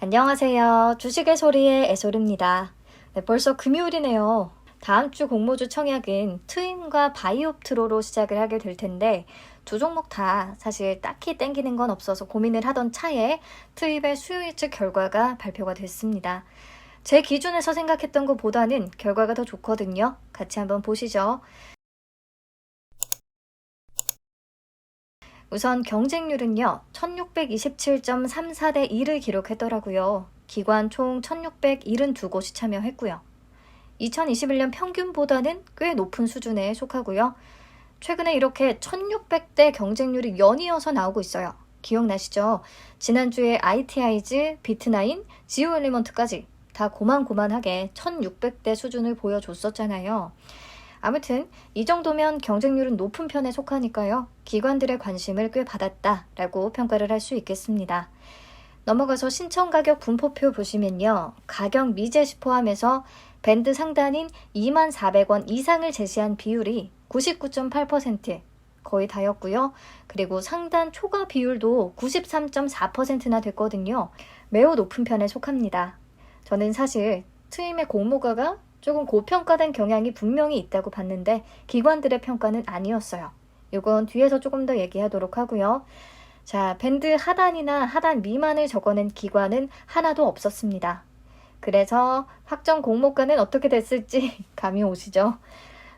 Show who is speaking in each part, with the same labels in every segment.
Speaker 1: 안녕하세요. 주식의 소리의 애솔입니다. 네, 벌써 금요일이네요. 다음 주 공모주 청약은 트윈과 바이옵트로로 시작을 하게 될 텐데 두 종목 다 사실 딱히 땡기는 건 없어서 고민을 하던 차에 트윈의 수요 예측 결과가 발표가 됐습니다. 제 기준에서 생각했던 것보다는 결과가 더 좋거든요. 같이 한번 보시죠. 우선 경쟁률은요, 1627.34대 1을 기록했더라고요. 기관 총 1672곳이 참여했고요. 2021년 평균보다는 꽤 높은 수준에 속하고요. 최근에 이렇게 1600대 경쟁률이 연이어서 나오고 있어요. 기억나시죠? 지난주에 ITI즈, 비트나인, 지오엘리먼트까지 다 고만고만하게 1600대 수준을 보여줬었잖아요. 아무튼 이 정도면 경쟁률은 높은 편에 속하니까요. 기관들의 관심을 꽤 받았다라고 평가를 할 수 있겠습니다. 넘어가서 신청 가격 분포표 보시면요. 가격 미제시 포함해서 밴드 상단인 24,400원 이상을 제시한 비율이 99.8% 거의 다였고요. 그리고 상단 초과 비율도 93.4%나 됐거든요. 매우 높은 편에 속합니다. 저는 사실 트임의 공모가가 조금 고평가된 경향이 분명히 있다고 봤는데 기관들의 평가는 아니었어요. 이건 뒤에서 조금 더 얘기하도록 하고요. 자, 밴드 하단이나 하단 미만을 적어낸 기관은 하나도 없었습니다. 그래서 확정 공모가는 어떻게 됐을지 감이 오시죠?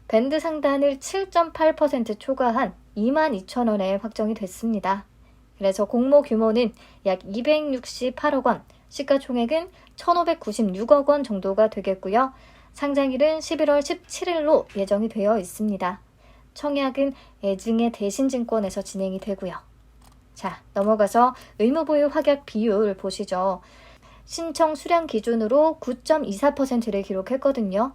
Speaker 1: 밴드 상단을 7.8% 초과한 22,000원에 확정이 됐습니다. 그래서 공모 규모는 약 268억 원, 시가총액은 1,596억 원 정도가 되겠고요. 상장일은 11월 17일로 예정이 되어 있습니다. 청약은 애증의 대신증권에서 진행이 되고요. 자, 넘어가서 의무보유 확약 비율 보시죠. 신청 수량 기준으로 9.24%를 기록했거든요.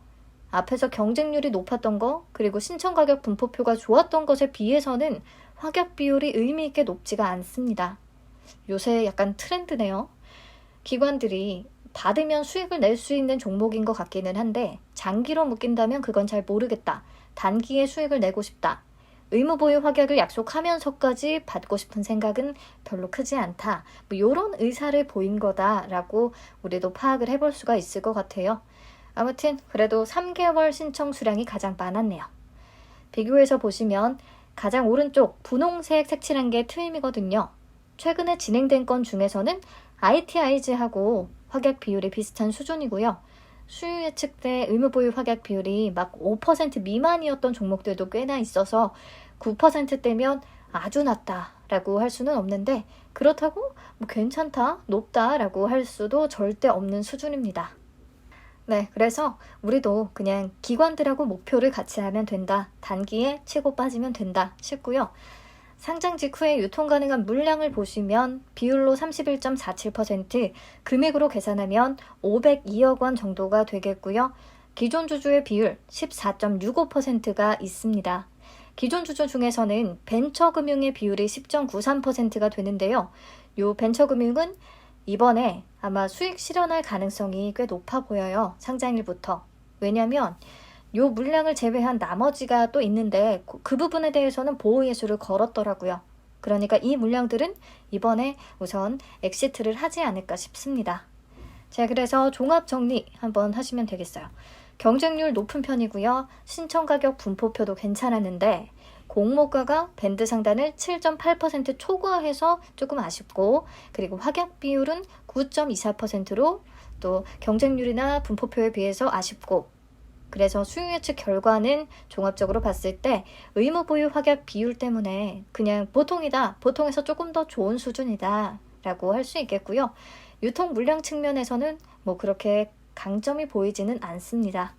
Speaker 1: 앞에서 경쟁률이 높았던 거, 그리고 신청 가격 분포표가 좋았던 것에 비해서는 확약 비율이 의미 있게 높지가 않습니다. 요새 약간 트렌드네요. 기관들이 받으면 수익을 낼 수 있는 종목인 것 같기는 한데 장기로 묶인다면 그건 잘 모르겠다. 단기에 수익을 내고 싶다. 의무 보유 확약을 약속하면서까지 받고 싶은 생각은 별로 크지 않다. 뭐 이런 의사를 보인 거다라고 우리도 파악을 해볼 수가 있을 것 같아요. 아무튼 그래도 3개월 신청 수량이 가장 많았네요. 비교해서 보시면 가장 오른쪽 분홍색 색칠한 게 트임이거든요. 최근에 진행된 건 중에서는 ITI즈하고 확약 비율이 비슷한 수준이고요. 수요 예측 때 의무 보유 확약 비율이 막 5% 미만이었던 종목들도 꽤나 있어서 9%대면 아주 낮다라고 할 수는 없는데 그렇다고 뭐 괜찮다, 높다라고 할 수도 절대 없는 수준입니다. 네, 그래서 우리도 그냥 기관들하고 목표를 같이 하면 된다. 단기에 치고 빠지면 된다 싶고요. 상장 직후에 유통 가능한 물량을 보시면 비율로 31.47%, 금액으로 계산하면 502억 원 정도가 되겠고요. 기존 주주의 비율 14.65%가 있습니다. 기존 주주 중에서는 벤처금융의 비율이 10.93%가 되는데요. 요 벤처금융은 이번에 아마 수익 실현할 가능성이 꽤 높아 보여요. 상장일부터. 왜냐면 요 물량을 제외한 나머지가 또 있는데 그 부분에 대해서는 보호 예수를 걸었더라고요. 그러니까 이 물량들은 이번에 우선 엑시트를 하지 않을까 싶습니다. 자, 그래서 종합 정리 한번 하시면 되겠어요. 경쟁률 높은 편이고요. 신청 가격 분포표도 괜찮았는데 공모가가 밴드 상단을 7.8% 초과해서 조금 아쉽고 그리고 확약 비율은 9.24%로 또 경쟁률이나 분포표에 비해서 아쉽고 그래서 수요 예측 결과는 종합적으로 봤을 때 의무 보유 확약 비율 때문에 그냥 보통이다, 보통에서 조금 더 좋은 수준이다 라고 할 수 있겠고요. 유통 물량 측면에서는 뭐 그렇게 강점이 보이지는 않습니다.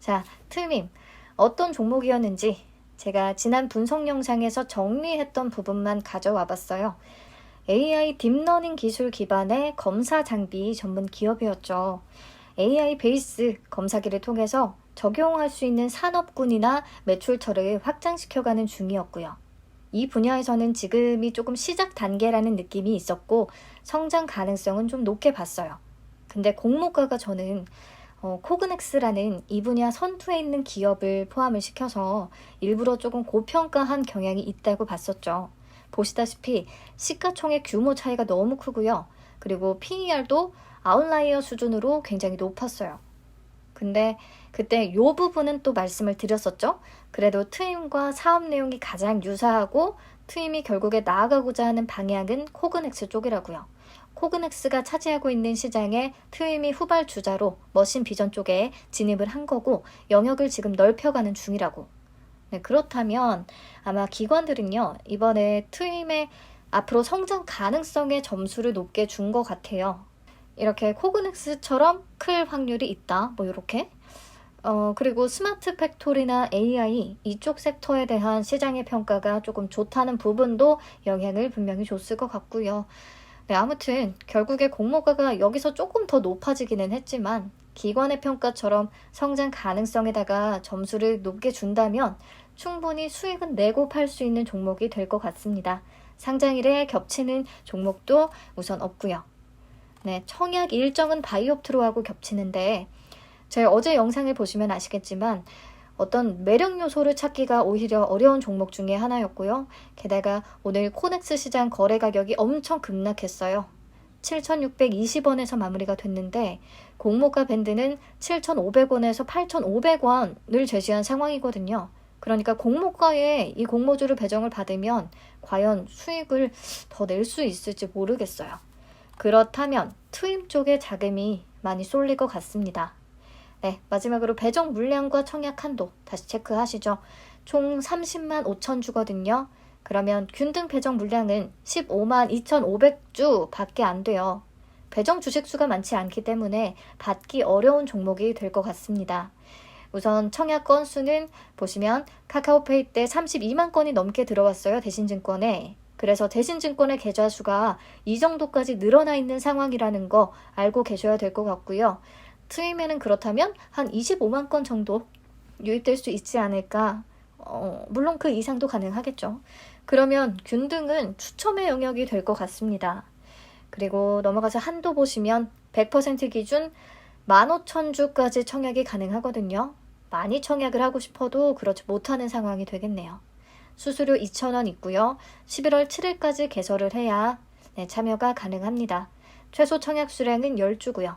Speaker 1: 자, 트림. 어떤 종목이었는지 제가 지난 분석 영상에서 정리했던 부분만 가져와 봤어요. AI 딥러닝 기술 기반의 검사 장비 전문 기업이었죠. AI 베이스 검사기를 통해서 적용할 수 있는 산업군이나 매출처를 확장시켜가는 중이었고요. 이 분야에서는 지금이 조금 시작 단계라는 느낌이 있었고 성장 가능성은 좀 높게 봤어요. 근데 공모가가 저는 어, 코그넥스라는 이 분야 선두에 있는 기업을 포함을 시켜서 일부러 조금 고평가한 경향이 있다고 봤었죠. 보시다시피 시가총액 규모 차이가 너무 크고요. 그리고 PER도 아웃라이어 수준으로 굉장히 높았어요. 근데 그때 이 부분은 또 말씀을 드렸었죠. 그래도 트임과 사업 내용이 가장 유사하고 트임이 결국에 나아가고자 하는 방향은 코그넥스 쪽이라고요. 코그넥스가 차지하고 있는 시장에 트임이 후발 주자로 머신 비전 쪽에 진입을 한 거고 영역을 지금 넓혀가는 중이라고. 네, 그렇다면 아마 기관들은요 이번에 트임의 앞으로 성장 가능성의 점수를 높게 준 것 같아요. 이렇게 코그넥스처럼 클 확률이 있다. 뭐 이렇게. 어, 그리고 스마트 팩토리나 AI 이쪽 섹터에 대한 시장의 평가가 조금 좋다는 부분도 영향을 분명히 줬을 것 같고요. 네, 아무튼 결국에 공모가가 여기서 조금 더 높아지기는 했지만 기관의 평가처럼 성장 가능성에다가 점수를 높게 준다면 충분히 수익은 내고 팔 수 있는 종목이 될 것 같습니다. 상장일에 겹치는 종목도 우선 없고요. 네, 청약 일정은 바이옵트로하고 겹치는데 제 어제 영상을 보시면 아시겠지만 어떤 매력 요소를 찾기가 오히려 어려운 종목 중에 하나였고요. 게다가 오늘 코넥스 시장 거래 가격이 엄청 급락했어요. 7,620원에서 마무리가 됐는데 공모가 밴드는 7,500원에서 8,500원을 제시한 상황이거든요. 그러니까 공모가에 이 공모주를 배정을 받으면 과연 수익을 더 낼 수 있을지 모르겠어요. 그렇다면 트임 쪽에 자금이 많이 쏠릴 것 같습니다. 네, 마지막으로 배정 물량과 청약 한도 다시 체크하시죠. 총 30만 5천 주거든요. 그러면 균등 배정 물량은 15만 2,500주 밖에 안 돼요. 배정 주식 수가 많지 않기 때문에 받기 어려운 종목이 될 것 같습니다. 우선 청약 건수는 보시면 카카오페이 때 32만 건이 넘게 들어왔어요. 대신증권에. 그래서 대신증권의 계좌 수가 이 정도까지 늘어나 있는 상황이라는 거 알고 계셔야 될 것 같고요. 트임에는 그렇다면 한 25만 건 정도 유입될 수 있지 않을까. 어, 물론 그 이상도 가능하겠죠. 그러면 균등은 추첨의 영역이 될 것 같습니다. 그리고 넘어가서 한도 보시면 100% 기준 15,000주까지 청약이 가능하거든요. 많이 청약을 하고 싶어도 그렇지 못하는 상황이 되겠네요. 수수료 2,000원 있고요. 11월 7일까지 개설을 해야 네, 참여가 가능합니다. 최소 청약 수량은 10주고요.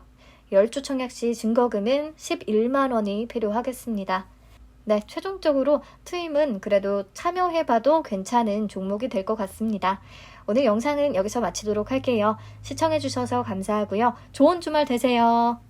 Speaker 1: 10주 청약 시 증거금은 11만 원이 필요하겠습니다. 네, 최종적으로 트임은 그래도 참여해봐도 괜찮은 종목이 될 것 같습니다. 오늘 영상은 여기서 마치도록 할게요. 시청해주셔서 감사하고요. 좋은 주말 되세요.